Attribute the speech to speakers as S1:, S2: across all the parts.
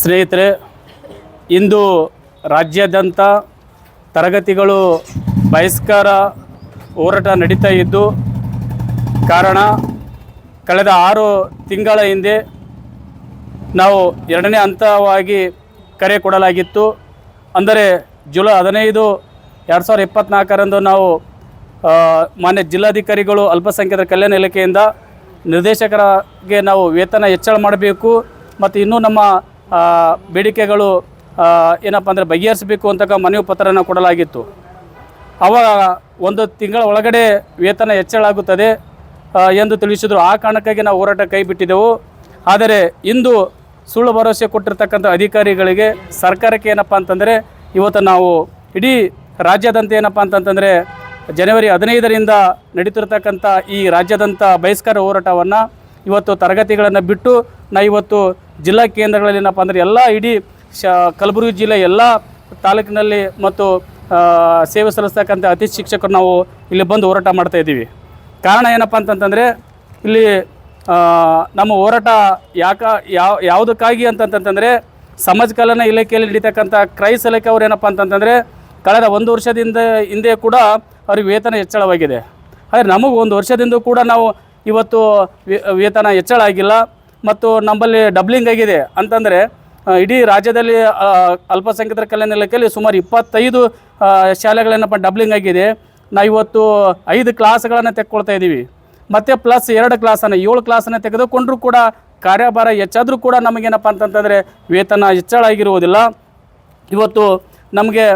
S1: ಸ್ನೇಹಿತರೆ, ಇಂದು ರಾಜ್ಯಾದ್ಯಂತ ತರಗತಿಗಳು ಬಹಿಷ್ಕಾರ ಹೋರಾಟ ನಡೀತಾ ಇದ್ದು, ಕಾರಣ ಕಳೆದ ಆರು ತಿಂಗಳ ಹಿಂದೆ ನಾವು ಎರಡನೇ ಹಂತವಾಗಿ ಕರೆ ಕೊಡಲಾಗಿತ್ತು. ಅಂದರೆ ಜುಲೈ ಹದಿನೈದು ಎರಡು ಸಾವಿರದ ಇಪ್ಪತ್ತ್ನಾಲ್ಕರಂದು ನಾವು ಮಾನ್ಯ ಜಿಲ್ಲಾಧಿಕಾರಿಗಳು ಅಲ್ಪಸಂಖ್ಯಾತರ ಕಲ್ಯಾಣ ಇಲಾಖೆಯಿಂದ ನಿರ್ದೇಶಕರಿಗೆ ನಾವು ವೇತನ ಹೆಚ್ಚಳ ಮಾಡಬೇಕು. ಮತ್ತು ಇನ್ನೂ ನಮ್ಮ ಬೇಡಿಕೆಗಳು ಏನಪ್ಪ ಅಂದರೆ ಬಗೆಹರಿಸಬೇಕು ಅಂತಕ್ಕ ಮನವಿ ಪತ್ರನ ಕೊಡಲಾಗಿತ್ತು. ಅವ ಒಂದು ತಿಂಗಳ ಒಳಗಡೆ ವೇತನ ಹೆಚ್ಚಳ ಆಗುತ್ತದೆ ಎಂದು ತಿಳಿಸಿದರು. ಆ ಕಾರಣಕ್ಕಾಗಿ ನಾವು ಹೋರಾಟ ಕೈ ಬಿಟ್ಟಿದ್ದೆವು. ಆದರೆ ಇಂದು ಸುಳ್ಳು ಭರವಸೆ ಕೊಟ್ಟಿರ್ತಕ್ಕಂಥ ಅಧಿಕಾರಿಗಳಿಗೆ ಸರ್ಕಾರಕ್ಕೆ ಏನಪ್ಪ ಅಂತಂದರೆ, ಇವತ್ತು ನಾವು ಇಡೀ ರಾಜ್ಯಾದ್ಯಂತ ಏನಪ್ಪ ಅಂತಂತಂದರೆ, ಜನವರಿ ಹದಿನೈದರಿಂದ ನಡೀತಿರ್ತಕ್ಕಂಥ ಈ ರಾಜ್ಯದಂಥ ಬಹಿಷ್ಕಾರ ಹೋರಾಟವನ್ನು ಇವತ್ತು ತರಗತಿಗಳನ್ನು ಬಿಟ್ಟು, ನಾ ಇವತ್ತು ಜಿಲ್ಲಾ ಕೇಂದ್ರಗಳಲ್ಲಿ ಏನಪ್ಪ ಅಂದರೆ ಎಲ್ಲ ಇಡೀ ಶ ಕಲಬುರಗಿ ಜಿಲ್ಲೆ ಎಲ್ಲ ತಾಲೂಕಿನಲ್ಲಿ ಮತ್ತು ಸೇವೆ ಸಲ್ಲಿಸ್ತಕ್ಕಂಥ ಅತಿಥಿ ಶಿಕ್ಷಕರು ನಾವು ಇಲ್ಲಿ ಬಂದು ಹೋರಾಟ ಮಾಡ್ತಾ ಇದ್ದೀವಿ. ಕಾರಣ ಏನಪ್ಪ ಅಂತಂತಂದರೆ, ಇಲ್ಲಿ ನಮ್ಮ ಹೋರಾಟ ಯಾಕ, ಯಾವ, ಯಾವುದಕ್ಕಾಗಿ ಅಂತಂತಂದರೆ ಸಮಾಜ ಕಲ್ಯಾಣ ಇಲಾಖೆಯಲ್ಲಿ ನಡೀತಕ್ಕಂಥ ಕ್ರೈಸ್ ಇಲಾಖೆ ಅವ್ರು ಏನಪ್ಪ ಅಂತಂತಂದರೆ, ಕಳೆದ ಒಂದು ವರ್ಷದಿಂದ ಹಿಂದೆ ಕೂಡ ಅವ್ರಿಗೆ ವೇತನ ಹೆಚ್ಚಳವಾಗಿದೆ. ಆದರೆ ನಮಗೆ ಒಂದು ವರ್ಷದಿಂದ ಕೂಡ ನಾವು ಇವತ್ತು ವೇತನ ಹೆಚ್ಚಳ ಆಗಿಲ್ಲ. ಮತ್ತು ನಮ್ಮಲ್ಲಿ ಡಬ್ಲಿಂಗ್ ಆಗಿದೆ. ಅಂತಂದರೆ ಇಡೀ ರಾಜ್ಯದಲ್ಲಿ ಅಲ್ಪಸಂಖ್ಯಾತರ ಕಲ್ಯಾಣ ಇಲಾಖೆಯಲ್ಲಿ ಸುಮಾರು ಇಪ್ಪತ್ತೈದು ಶಾಲೆಗಳೇನಪ್ಪ ಡಬ್ಲಿಂಗ್ ಆಗಿದೆ. ನಾವು ಇವತ್ತು ಐದು ಕ್ಲಾಸ್ಗಳನ್ನು ತೆಕ್ಕೊಳ್ತಾ ಇದ್ದೀವಿ. ಮತ್ತು ಪ್ಲಸ್ ಎರಡು ಕ್ಲಾಸನ್ನು ಏಳು ಕ್ಲಾಸನ್ನು ತೆಗೆದುಕೊಂಡರೂ ಕೂಡ ಕಾರ್ಯಭಾರ ಹೆಚ್ಚಾದರೂ ಕೂಡ ನಮಗೇನಪ್ಪ ಅಂತಂತಂದರೆ ವೇತನ ಹೆಚ್ಚಳ ಆಗಿರುವುದಿಲ್ಲ. ಇವತ್ತು ನಮಗೆ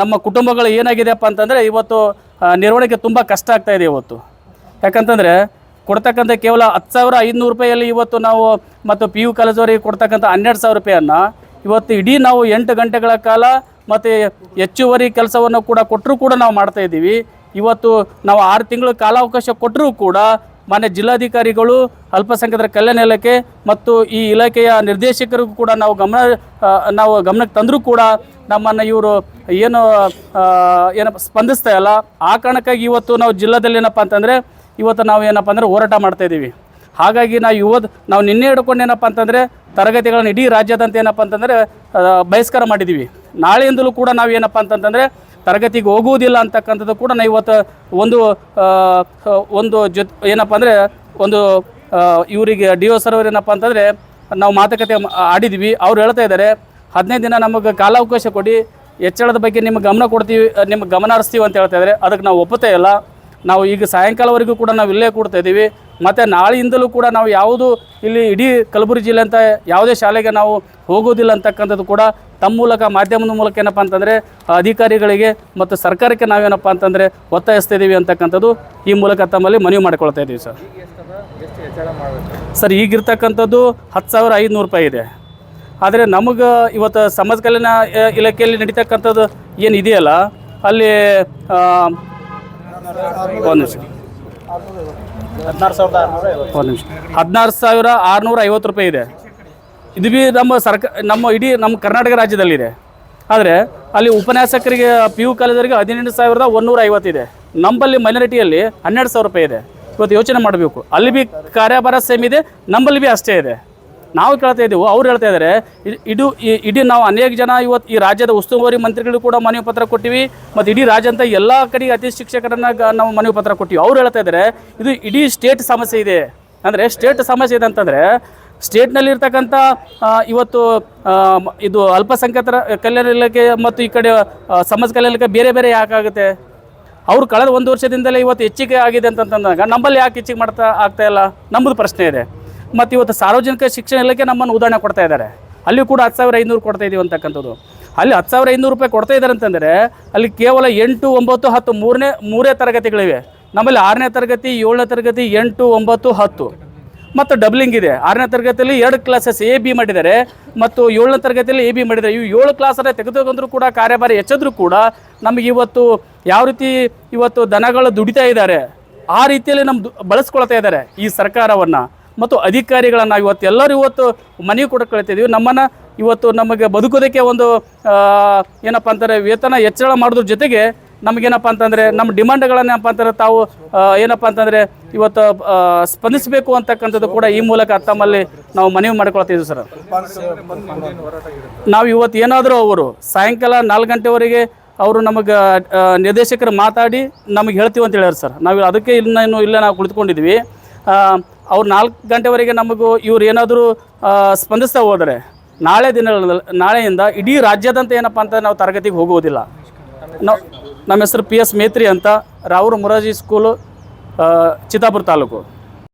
S1: ನಮ್ಮ ಕುಟುಂಬಗಳು ಏನಾಗಿದೆಯಪ್ಪ ಅಂತಂದರೆ, ಇವತ್ತು ನಿರ್ವಹಣೆಗೆ ತುಂಬ ಕಷ್ಟ ಆಗ್ತಾಯಿದೆ ಇವತ್ತು. ಯಾಕಂತಂದರೆ ಕೊಡ್ತಕ್ಕಂಥ ಕೇವಲ ಹತ್ತು ಸಾವಿರ ಐದುನೂರು ರೂಪಾಯಿಯಲ್ಲಿ ಇವತ್ತು ನಾವು ಮತ್ತು ಪಿ ಯು ಕಾಲೇಜವರಿಗೆ ಕೊಡ್ತಕ್ಕಂಥ ಹನ್ನೆರಡು ಸಾವಿರ ರೂಪಾಯಿಯನ್ನು ಇವತ್ತು ಇಡೀ ನಾವು ಎಂಟು ಗಂಟೆಗಳ ಕಾಲ ಮತ್ತು ಹೆಚ್ಚುವರಿ ಕೆಲಸವನ್ನು ಕೂಡ ಕೊಟ್ಟರೂ ಕೂಡ ನಾವು ಮಾಡ್ತಾ ಇದ್ದೀವಿ. ಇವತ್ತು ನಾವು ಆರು ತಿಂಗಳ ಕಾಲಾವಕಾಶ ಕೊಟ್ಟರೂ ಕೂಡ ಮಾನ್ಯ ಜಿಲ್ಲಾಧಿಕಾರಿಗಳು, ಅಲ್ಪಸಂಖ್ಯಾತರ ಕಲ್ಯಾಣ ಇಲಾಖೆ ಮತ್ತು ಈ ಇಲಾಖೆಯ ನಿರ್ದೇಶಕರಿಗೂ ಕೂಡ ನಾವು ಗಮನ ನಾವು ಗಮನಕ್ಕೆ ತಂದರೂ ಕೂಡ ನಮ್ಮನ್ನು ಇವರು ಏನು ಏನಪ್ಪ ಸ್ಪಂದಿಸ್ತಾ ಇಲ್ಲ. ಆ ಕಾರಣಕ್ಕಾಗಿ ಇವತ್ತು ನಾವು ಜಿಲ್ಲಾದಲ್ಲಿ ಏನಪ್ಪ ಅಂತಂದರೆ ಇವತ್ತು ನಾವು ಏನಪ್ಪ ಅಂದರೆ ಹೋರಾಟ ಮಾಡ್ತಾ ಇದ್ದೀವಿ. ಹಾಗಾಗಿ ನಾವು ಇವತ್ತು ನಾವು ನಿನ್ನೆ ಹಿಡ್ಕೊಂಡು ಏನಪ್ಪ ಅಂತಂದರೆ ತರಗತಿಗಳನ್ನು ಇಡೀ ರಾಜ್ಯದಂತ ಏನಪ್ಪ ಅಂತಂದರೆ ಬಹಿಷ್ಕಾರ ಮಾಡಿದ್ದೀವಿ. ನಾಳೆಯಿಂದಲೂ ಕೂಡ ನಾವು ಏನಪ್ಪ ಅಂತಂತಂದರೆ ತರಗತಿಗೆ ಹೋಗುವುದಿಲ್ಲ ಅಂತಕ್ಕಂಥದ್ದು ಕೂಡ ನಾವು ಇವತ್ತು ಒಂದು ಒಂದು ಜೊತೆ ಏನಪ್ಪ ಅಂದರೆ ಒಂದು ಇವರಿಗೆ ಡಿ ಒ ಸರ್ ಏನಪ್ಪ ಅಂತಂದರೆ ನಾವು ಮಾತುಕತೆ ಆಡಿದ್ವಿ ಅವ್ರು ಹೇಳ್ತಾ ಇದ್ದಾರೆ, ಹದಿನೈದು ದಿನ ನಮಗೆ ಕಾಲಾವಕಾಶ ಕೊಡಿ, ಹೆಚ್ಚಳದ ಬಗ್ಗೆ ನಿಮ್ಗೆ ಗಮನ ಕೊಡ್ತೀವಿ, ನಿಮ್ಗೆ ಗಮನ ಹರಿಸ್ತೀವಿ ಅಂತ ಹೇಳ್ತಾ ಇದ್ದಾರೆ. ಅದಕ್ಕೆ ನಾವು ಒಪ್ಪತ್ತೇ ಇಲ್ಲ. ನಾವು ಈಗ ಸಾಯಂಕಾಲವರೆಗೂ ಕೂಡ ನಾವು ಇಲ್ಲೇ ಕೊಡ್ತಾ ಇದ್ದೀವಿ. ಮತ್ತು ನಾಳೆಯಿಂದಲೂ ಕೂಡ ನಾವು ಯಾವುದು ಇಲ್ಲಿ ಇಡೀ ಕಲಬುರಗಿ ಜಿಲ್ಲೆ ಅಂತ ಯಾವುದೇ ಶಾಲೆಗೆ ನಾವು ಹೋಗೋದಿಲ್ಲ ಅಂತಕ್ಕಂಥದ್ದು ಕೂಡ ತಮ್ಮ ಮೂಲಕ ಮಾಧ್ಯಮದ ಮೂಲಕ ಏನಪ್ಪ ಅಂತಂದರೆ ಅಧಿಕಾರಿಗಳಿಗೆ ಮತ್ತು ಸರ್ಕಾರಕ್ಕೆ ನಾವೇನಪ್ಪ ಅಂತಂದರೆ ಒತ್ತಾಯಿಸ್ತಾ ಇದ್ದೀವಿ ಅಂತಕ್ಕಂಥದ್ದು. ಈ ಮೂಲಕ ತಮ್ಮಲ್ಲಿ ಮನವಿ ಮಾಡಿಕೊಳ್ತಾ ಇದ್ದೀವಿ ಸರ್. ಸರ್, ಈಗಿರ್ತಕ್ಕಂಥದ್ದು ಹತ್ತು ಸಾವಿರ ಐದುನೂರು ರೂಪಾಯಿ ಇದೆ. ಆದರೆ ನಮಗೆ ಇವತ್ತು ಸಮಾಜ ಕಲ್ಯಾಣ ಇಲಾಖೆಯಲ್ಲಿ ನಡೀತಕ್ಕಂಥದ್ದು ಏನು ಇದೆಯಲ್ಲ, ಅಲ್ಲಿ ಒಂದು ನಿಮಿಷ.
S2: ಹದಿನಾರು ಸಾವಿರದ
S1: ಒಂದು ನಿಮಿಷ. ಹದಿನಾರು ಸಾವಿರ ಆರುನೂರ ಐವತ್ತು ರೂಪಾಯಿ ಇದೆ. ಇದು ಬಿ ನಮ್ಮ ಸರ್ಕ, ನಮ್ಮ ಇಡೀ ನಮ್ಮ ಕರ್ನಾಟಕ ರಾಜ್ಯದಲ್ಲಿದೆ ಆದರೆ ಅಲ್ಲಿ ಉಪನ್ಯಾಸಕರಿಗೆ, ಪಿ ಯು ಕಾಲೇಜರಿಗೆ ಹದಿನೆಂಟು ಸಾವಿರದ ಒಂದೂರ ಐವತ್ತಿದೆ ನಂಬಲ್ಲಿ ಮೈನಾರಿಟಿಯಲ್ಲಿ ಹನ್ನೆರಡು ಸಾವಿರ ರೂಪಾಯಿ ಇದೆ. ಇವತ್ತು ಯೋಚನೆ ಮಾಡಬೇಕು. ಅಲ್ಲಿ ಬಿ ಕಾರ್ಯಭಾರ ಸೇಮ್ ಇದೆ, ನಂಬಲ್ಲಿ ಬಿ ಅಷ್ಟೇ ಇದೆ. ನಾವು ಕೇಳ್ತಾ ಇದ್ದೀವಿ, ಅವ್ರು ಹೇಳ್ತಾ ಇದ್ದಾರೆ, ಇ- ಇದು ಈ- ಇಡೀ ನಾವು ಅನೇಕ ಜನ ಇವತ್ತು ಈ ರಾಜ್ಯದ ಉಸ್ತುವಾರಿ ಮಂತ್ರಿಗಳು ಕೂಡ ಮನವಿ ಪತ್ರ ಕೊಟ್ಟಿವಿ, ಮತ್ತು ಇಡೀ ರಾಜ್ಯಂತ ಎಲ್ಲ ಕಡೆ ಅತಿ ಶಿಕ್ಷಕರನ್ನ ನಾವು ಮನವಿ ಪತ್ರ ಕೊಟ್ಟಿವಿ. ಅವ್ರು ಹೇಳ್ತಾ ಇದ್ದಾರೆ, ಇದು ಇಡೀ ಸ್ಟೇಟ್ ಸಮಸ್ಯೆ ಇದೆ. ಅಂದರೆ ಸ್ಟೇಟ್ ಸಮಸ್ಯೆ ಇದೆ ಅಂತಂದರೆ ಸ್ಟೇಟ್ನಲ್ಲಿರ್ತಕ್ಕಂಥ ಇವತ್ತು ಇದು ಅಲ್ಪಸಂಖ್ಯಾತರ ಕಲ್ಯಾಣ ಇಲಾಖೆ ಮತ್ತು ಈ ಕಡೆ ಸಮಾಜ ಕಲ್ಯಾಣ ಇಲಾಖೆ ಬೇರೆ ಬೇರೆ ಯಾಕಾಗುತ್ತೆ ಅವ್ರು ಕಳೆದ ಒಂದು ವರ್ಷದಿಂದಲೇ ಇವತ್ತು ಹೆಚ್ಚಿಗೆ ಆಗಿದೆ ಅಂತಂತಂದಾಗ, ನಮ್ಮಲ್ಲಿ ಯಾಕೆ ಹೆಚ್ಚಿಗೆ ಮಾಡ್ತಾ ಆಗ್ತಾ ಇಲ್ಲ? ನಮ್ಮದು ಪ್ರಶ್ನೆ ಇದೆ. ಮತ್ತು ಇವತ್ತು ಸಾರ್ವಜನಿಕ ಶಿಕ್ಷಣ ಇಲಾಖೆ ನಮ್ಮನ್ನು ಉದಾಹರಣೆ ಕೊಡ್ತಾ ಇದ್ದಾರೆ. ಅಲ್ಲಿ ಕೂಡ ಹತ್ತು ಸಾವಿರ ಐನೂರು ಕೊಡ್ತಾ ಇದೀವಿ ಅಂತಕ್ಕಂಥದ್ದು. ಅಲ್ಲಿ ಹತ್ತು ಸಾವಿರ ಐನೂರು ರೂಪಾಯಿ ಕೊಡ್ತಾ ಇದ್ದಾರೆ ಅಂತಂದರೆ ಅಲ್ಲಿ ಕೇವಲ ಎಂಟು, ಒಂಬತ್ತು, ಹತ್ತು ಮೂರನೇ, ಮೂರೇ ತರಗತಿಗಳಿವೆ ನಮ್ಮಲ್ಲಿ ಆರನೇ ತರಗತಿ, ಏಳನೇ ತರಗತಿ, ಎಂಟು, ಒಂಬತ್ತು, ಹತ್ತು. ಮತ್ತು ಡಬ್ಲಿಂಗ್ ಇದೆ. ಆರನೇ ತರಗತಿಯಲ್ಲಿ ಎರಡು ಕ್ಲಾಸಸ್ ಎ, ಬಿ ಮಾಡಿದ್ದಾರೆ ಮತ್ತು ಏಳನೇ ತರಗತಿಯಲ್ಲಿ ಎ, ಬಿ ಮಾಡಿದ್ದಾರೆ. ಇವು ಏಳು ಕ್ಲಾಸನ್ನು ತೆಗೆದುಕೊಂಡ್ರೂ ಕೂಡ ಕಾರ್ಯಭಾರ ಹೆಚ್ಚಿದ್ರೂ ಕೂಡ ನಮಗೆ ಇವತ್ತು ಯಾವ ರೀತಿ ಇವತ್ತು ದನಗಳು ದುಡಿತಾ ಇದ್ದಾರೆ, ಆ ರೀತಿಯಲ್ಲಿ ನಮ್ಮ ಬಳಸ್ಕೊಳ್ತಾ ಇದ್ದಾರೆ ಈ ಸರ್ಕಾರವನ್ನು. ಮತ್ತು ಅಧಿಕಾರಿಗಳನ್ನು ಇವತ್ತು ಎಲ್ಲರೂ ಇವತ್ತು ಮನೆಗೆ ಕೂಡ ಕಳಿತಿದ್ದೀವಿ ನಮ್ಮನ್ನು ಇವತ್ತು ನಮಗೆ ಬದುಕೋದಕ್ಕೆ ಒಂದು ಏನಪ್ಪ ಅಂತಾರೆ, ವೇತನ ಹೆಚ್ಚಳ ಮಾಡೋದ್ರ ಜೊತೆಗೆ ನಮಗೇನಪ್ಪ ಅಂತಂದರೆ, ನಮ್ಮ ಡಿಮಾಂಡ್ಗಳನ್ನೇನಪ್ಪ ಅಂತಂದ್ರೆ ತಾವು ಏನಪ್ಪ ಅಂತಂದರೆ ಇವತ್ತು ಸ್ಪಂದಿಸಬೇಕು ಅಂತಕ್ಕಂಥದ್ದು ಕೂಡ ಈ ಮೂಲಕ ತಮ್ಮಲ್ಲಿ ನಾವು ಮನವಿ ಮಾಡ್ಕೊಳ್ತಿದ್ವಿ ಸರ್. ನಾವು ಇವತ್ತು ಏನಾದರೂ ಅವರು ಸಾಯಂಕಾಲ ನಾಲ್ಕು ಗಂಟೆವರೆಗೆ ಅವರು ನಮಗೆ ನಿರ್ದೇಶಕರು ಮಾತಾಡಿ ನಮಗೆ ಹೇಳ್ತೀವಿ ಅಂತ ಹೇಳ್ಯಾರ ಸರ್. ನಾವು ಅದಕ್ಕೆ ಇನ್ನು ಇಲ್ಲೇ ನಾವು ಕುಳಿತುಕೊಂಡಿದ್ವಿ. ಅವ್ರು ನಾಲ್ಕು ಗಂಟೆವರೆಗೆ ನಮಗೂ ಇವ್ರು ಏನಾದರೂ ಸ್ಪಂದಿಸ್ತಾ ಹೋದರೆ, ನಾಳೆ ದಿನ ನಾಳೆಯಿಂದ ಇಡೀ ರಾಜ್ಯಾದ್ಯಂತ ಏನಪ್ಪ ಅಂತ ನಾವು ತರಗತಿಗೆ ಹೋಗುವುದಿಲ್ಲ. ನಮ್ಮ ಹೆಸರು ಪಿ ಎಸ್ ಮೇತ್ರಿ ಅಂತ ರಾವೂರು ಮೊರಾಜಿ ಸ್ಕೂಲು ಚಿತ್ತಾಪುರ ತಾಲೂಕು.